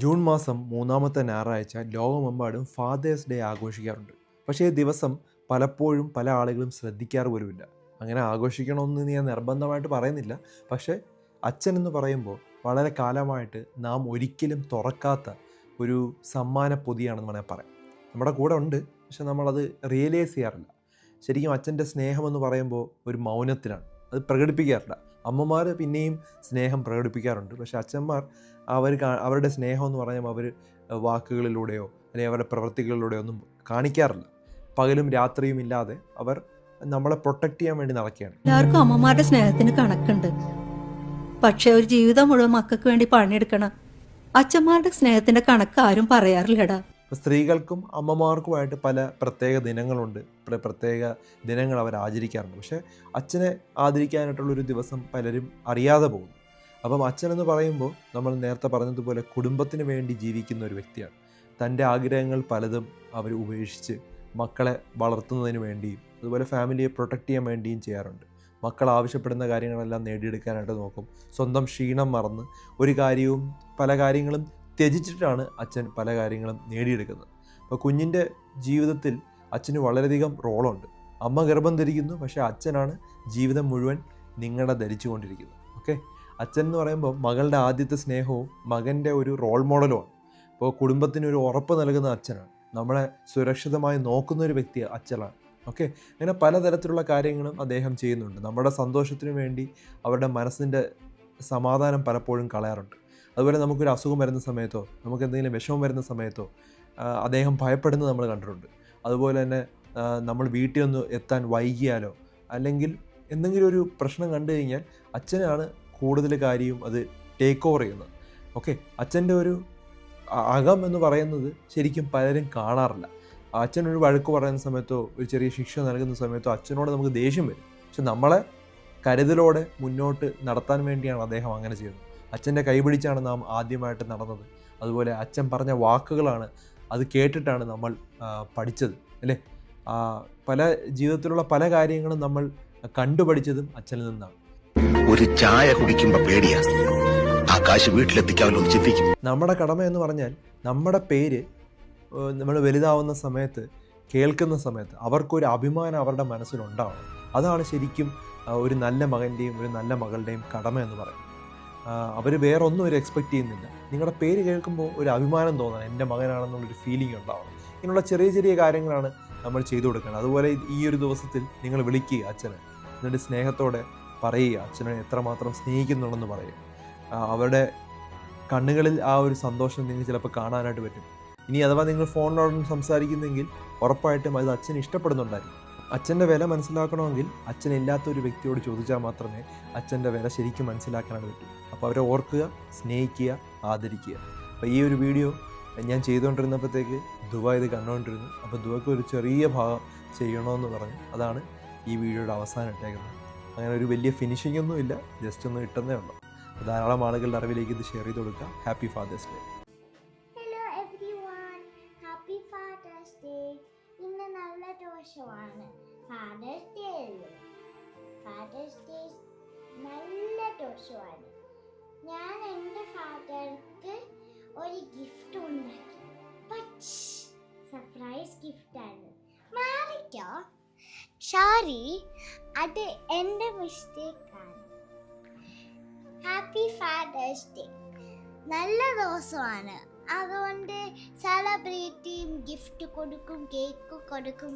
June മാസം മൂന്നാമത്തെ ഞായറാഴ്ച ലോകമെമ്പാടും ഫാദേഴ്സ് ഡേ ആഘോഷിക്കാറുണ്ട്. പക്ഷേ ഈ ദിവസം പലപ്പോഴും പല ആളുകളും ശ്രദ്ധിക്കാറ് പോലുമില്ല. അങ്ങനെ ആഘോഷിക്കണമെന്ന് ഞാൻ നിർബന്ധമായിട്ട് പറയുന്നില്ല. പക്ഷേ അച്ഛൻ എന്ന് പറയുമ്പോൾ വളരെ കാലമായിട്ട് നാം ഒരിക്കലും തുറക്കാത്ത ഒരു സമ്മാന പൊതിയാണെന്ന് വേണമെങ്കിൽ പറയാം. നമ്മുടെ കൂടെ ഉണ്ട് പക്ഷെ നമ്മളത് റിയലൈസ് ചെയ്യാറില്ല. ശരിക്കും അച്ഛന്റെ സ്നേഹമെന്ന് പറയുമ്പോൾ ഒരു മൗനത്തിലാണ്. അത് പ്രകടിപ്പിക്കാറില്ല. അമ്മമാർ പിന്നെയും സ്നേഹം പ്രകടിപ്പിക്കാറുണ്ട്. പക്ഷെ അച്ഛന്മാർ അവർ അവരുടെ സ്നേഹം എന്ന് പറഞ്ഞാൽ അവർ വാക്കുകളിലൂടെയോ അല്ലെങ്കിൽ അവരുടെ പ്രവൃത്തികളിലൂടെയോ ഒന്നും കാണിക്കാറില്ല. പകലും രാത്രിയും ഇല്ലാതെ അവർ നമ്മളെ പ്രൊട്ടക്ട് ചെയ്യാൻ വേണ്ടി നടക്കുകയാണ്. എല്ലാവർക്കും അമ്മമാരുടെ സ്നേഹത്തിന് കണക്കുണ്ട്. പക്ഷെ ഒരു ജീവിതം മുഴുവൻ മക്കൾക്ക് വേണ്ടി പണിയെടുക്കണം. അച്ഛന്മാരുടെ സ്നേഹത്തിന്റെ കണക്ക് ആരും പറയാറില്ലടാ. സ്ത്രീകൾക്കും അമ്മമാർക്കുമായിട്ട് പല പ്രത്യേക ദിനങ്ങളുണ്ട്. പ്ര- പ്രത്യേക ദിനങ്ങൾ അവർ ആചരിക്കാറുണ്ട്. പക്ഷേ അച്ഛനെ ആദരിക്കാനായിട്ടുള്ളൊരു ദിവസം പലരും അറിയാതെ പോകുന്നു. അപ്പം അച്ഛൻ എന്ന് പറയുമ്പോൾ നമ്മൾ നേരത്തെ പറഞ്ഞതുപോലെ കുടുംബത്തിന് വേണ്ടി ജീവിക്കുന്ന ഒരു വ്യക്തിയാണ്. തന്റെ ആഗ്രഹങ്ങൾ പലതും അവർ ഉപേക്ഷിച്ച് മക്കളെ വളർത്തുന്നതിന് വേണ്ടിയും അതുപോലെ ഫാമിലിയെ പ്രൊട്ടക്റ്റ് ചെയ്യാൻ വേണ്ടിയും ചെയ്യാറുണ്ട്. മക്കൾ ആവശ്യപ്പെടുന്ന കാര്യങ്ങളെല്ലാം നേടിയെടുക്കാനായിട്ട് നോക്കും. സ്വന്തം ക്ഷീണം മറന്ന് ഒരു കാര്യവും പല കാര്യങ്ങളും ത്യജിച്ചിട്ടാണ് അച്ഛൻ പല കാര്യങ്ങളും നേടിയെടുക്കുന്നത്. അപ്പോൾ കുഞ്ഞിന്റെ ജീവിതത്തിൽ അച്ഛന് വളരെയധികം റോളുണ്ട്. അമ്മ ഗർഭം ധരിക്കുന്നു പക്ഷേ അച്ഛനാണ് ജീവിതം മുഴുവൻ നിങ്ങളെ ധരിച്ചുകൊണ്ടിരിക്കുന്നത്. ഓക്കെ? അച്ഛൻ എന്ന് പറയുമ്പോൾ മകളുടെ ആദ്യത്തെ സ്നേഹവും മകന്റെ ഒരു റോൾ മോഡലുമാണ് അപ്പോൾ കുടുംബത്തിന് ഒരു ഉറപ്പ് നൽകുന്ന അച്ഛനാണ്. നമ്മളെ സുരക്ഷിതമായി നോക്കുന്ന ഒരു വ്യക്തി അച്ഛനാണ്. ഓക്കെ? അങ്ങനെ പലതരത്തിലുള്ള കാര്യങ്ങളും അദ്ദേഹം ചെയ്യുന്നുണ്ട്. നമ്മുടെ സന്തോഷത്തിന് വേണ്ടി അവരുടെ മനസ്സിന്റെ സമാധാനം പലപ്പോഴും കളയാറുണ്ട്. അതുപോലെ നമുക്കൊരു അസുഖം വരുന്ന സമയത്തോ നമുക്ക് എന്തെങ്കിലും വിഷമം വരുന്ന സമയത്തോ അദ്ദേഹം ഭയപ്പെടുന്നത് നമ്മൾ കണ്ടിട്ടുണ്ട്. അതുപോലെ തന്നെ നമ്മൾ വീട്ടിൽ ഒന്ന് എത്താൻ വൈകിയാലോ അല്ലെങ്കിൽ എന്തെങ്കിലും ഒരു പ്രശ്നം കണ്ടു കഴിഞ്ഞാൽ അച്ഛനാണ് കൂടുതൽ കാര്യവും അത് ടേക്ക് ഓവർ ചെയ്യുന്നത് ഓക്കെ അച്ഛന്റെ ഒരു അകം എന്ന് പറയുന്നത് ശരിക്കും പലരും കാണാറില്ല. അച്ഛൻ ഒരു വഴക്ക് പറയുന്ന സമയത്തോ ഒരു ചെറിയ ശിക്ഷ നൽകുന്ന സമയത്തോ അച്ഛനോട് നമുക്ക് ദേഷ്യം വരും. പക്ഷെ നമ്മളെ കരുതലോടെ മുന്നോട്ട് നടത്താൻ വേണ്ടിയാണ് അദ്ദേഹം അങ്ങനെ ചെയ്യുന്നത്. അച്ഛന്റെ കൈപിടിച്ചാണ് നാം ആദ്യമായിട്ട് നടന്നത്. അതുപോലെ അച്ഛൻ പറഞ്ഞ വാക്കുകളാണ് അത് കേട്ടിട്ടാണ് നമ്മൾ പഠിച്ചത്. അല്ലേ? പല ജീവിതത്തിലുള്ള പല കാര്യങ്ങളും നമ്മൾ കണ്ടുപഠിച്ചതും അച്ഛനിൽ നിന്നാണ്. ഒരു ചായ കുടിക്കുമ്പോ പേടിയാ. ആ കാശ് ചിന്തിക്കും. നമ്മുടെ കടമ എന്ന് പറഞ്ഞാൽ നമ്മുടെ പേര് നമ്മൾ വലുതാവുന്ന സമയത്ത് കേൾക്കുന്ന സമയത്ത് അവർക്കൊരു അഭിമാനം അവരുടെ മനസ്സിലുണ്ടാവണം അതാണ് ശരിക്കും ഒരു നല്ല മകന്റെയും ഒരു നല്ല മകളുടെയും കടമ എന്ന് പറയുന്നത്. അവർ വേറെ ഒന്നും ഒരു എക്സ്പെക്റ്റ് ചെയ്യുന്നില്ല. നിങ്ങളുടെ പേര് കേൾക്കുമ്പോൾ ഒരു അഭിമാനം തോന്നണം എന്റെ മകനാണെന്നുള്ളൊരു ഫീലിംഗ് ഉണ്ടാവണം ഇങ്ങനെയുള്ള ചെറിയ ചെറിയ കാര്യങ്ങളാണ് നമ്മൾ ചെയ്തു കൊടുക്കേണ്ടത് അതുപോലെ ഈ ഒരു ദിവസത്തിൽ നിങ്ങൾ വിളിക്കുക അച്ഛനെ. എന്നിട്ട് സ്നേഹത്തോടെ പറയുക അച്ഛനെ എത്രമാത്രം സ്നേഹിക്കുന്നുണ്ടെന്ന് പറയുക. അവരുടെ കണ്ണുകളിൽ ആ ഒരു സന്തോഷം നിങ്ങൾക്ക് ചിലപ്പോൾ കാണാനായിട്ട് പറ്റും. ഇനി അഥവാ നിങ്ങൾ ഫോണിനോടൊന്നും സംസാരിക്കുന്നെങ്കിൽ ഉറപ്പായിട്ടും അത് അച്ഛൻ ഇഷ്ടപ്പെടുന്നുണ്ടായിരിക്കും. അച്ഛന്റെ വില മനസ്സിലാക്കണമെങ്കിൽ അച്ഛൻ ഇല്ലാത്ത ഒരു വ്യക്തിയോട് ചോദിച്ചാൽ മാത്രമേ അച്ഛന്റെ വില ശരിക്കും മനസ്സിലാക്കാനായിട്ട് പറ്റൂ. അപ്പോൾ അവരെ ഓർക്കുക സ്നേഹിക്കുക ആദരിക്കുക. അപ്പോൾ ഈ ഒരു വീഡിയോ ഞാൻ ചെയ്തുകൊണ്ടിരുന്നപ്പോഴത്തേക്ക് ദുബായ് ഇത് കണ്ടുകൊണ്ടിരുന്നു. അപ്പോൾ ദുബക്ക് ഒരു ചെറിയ ഭാഗം ചെയ്യണമെന്ന് പറഞ്ഞു. അതാണ് ഈ വീഡിയോയുടെ അവസാനം ഇട്ടേക്കുന്നത്. അങ്ങനെ ഒരു വലിയ ഫിനിഷിംഗ് ഒന്നും ഇല്ല. ജസ്റ്റ് ഒന്ന് ഇട്ടെന്നേ ഉള്ളൂ. ധാരാളം ആളുകളുടെ അറിവിലേക്ക് ഇത് ഷെയർ ചെയ്ത് കൊടുക്കുക happy Father's Day hello everyone happy Father's Day ഇന്ന് നല്ല ദോഷമാണ്. ഫാദേഴ്സ് ഡേ ഫാദേഴ്സ് ഡേ നല്ല ദോഷമാണ്. ഞാൻ എന്റെ ഫാദർക്ക് ഒരു ഗിഫ്റ്റ് ഉണ്ടാക്കി. സർപ്രൈസ് ഗിഫ്റ്റ് മാറിക്കോ സോറി അത് എന്റെ മിസ്റ്റേക്കാണ് ഹാപ്പി ഫാദേഴ്സ് ഡേ നല്ല ദിവസമാണ്. അതുകൊണ്ട് സെലിബ്രേറ്റ് ചെയ്യും ഗിഫ്റ്റ് കൊടുക്കും കേക്ക് കൊടുക്കും